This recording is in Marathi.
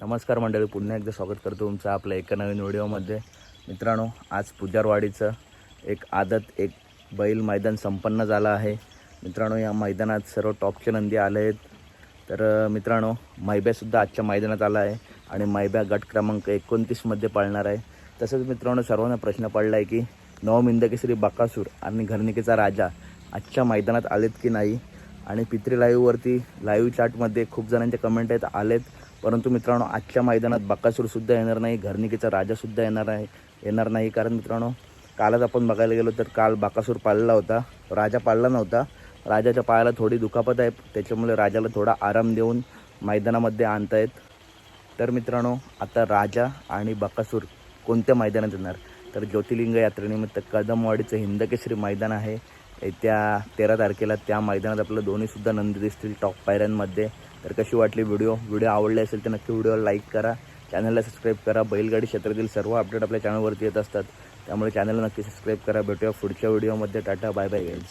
नमस्कार मंडळी पुन्हा एकदा स्वागत करतो तुमचं आपल्या एका नवीन व्हिडिओमध्ये. मित्रांनो आज पुजारवाडीचं एक आदत एक बैल मैदान संपन्न झालं आहे. मित्रांनो या मैदानात सर्व टॉपचे नंदी आले आहेत. तर मित्रांनो मैब्यासुद्धा आजच्या मैदानात आला आहे आणि मैब्या गट क्रमांक एकोणतीसमध्ये पाळणार आहे. तसंच मित्रांनो सर्वांना प्रश्न पडला आहे की नवमिंदकेसरी बकासूर आणि घरनिकेचा राजा आजच्या मैदानात आलेत की नाही? आणि पित्री लाईव्हवरती लाईव्ह चार्टमध्ये खूप जणांचे कमेंट आहेत आलेत. परंतु मित्रांनो आजच्या मैदानात बकासूरसुद्धा येणार नाही घरनिकीचा राजासुद्धा येणार आहे येणार नाही. कारण मित्रांनो कालच आपण बघायला गेलो तर काल बाकासूर पाळला होता. राजा पाळला नव्हता. राजाच्या पायाला थोडी दुखापत आहे. त्याच्यामुळे राजाला थोडा आराम देऊन मैदानामध्ये आणतायत. तर मित्रांनो आता राजा आणि बकासूर कोणत्या मैदानात येणार? तर ज्योतिर्लिंग यात्रेनिमित्त कदमवाडीचं हिंदकेसरी मैदान आहे. येत्या तेरा तारखेला त्या मैदानात आपलं दोन्हीसुद्धा नंदी दिसतील टॉप पायऱ्यांमध्ये. तर कशी वाटली व्हिडिओ व्हिडिओ आवडले असेल तर नक्की व्हिडिओला लाईक करा. चॅनलला सबस्क्राईब करा. बैलगाडी क्षेत्रातील सर्व अपडेट आपल्या चॅनलवरती येत असतात. त्यामुळे चॅनलला नक्की सबस्क्राईब करा. भेटूया पुढच्या व्हिडिओमध्ये टाटा बाय बाय गाईज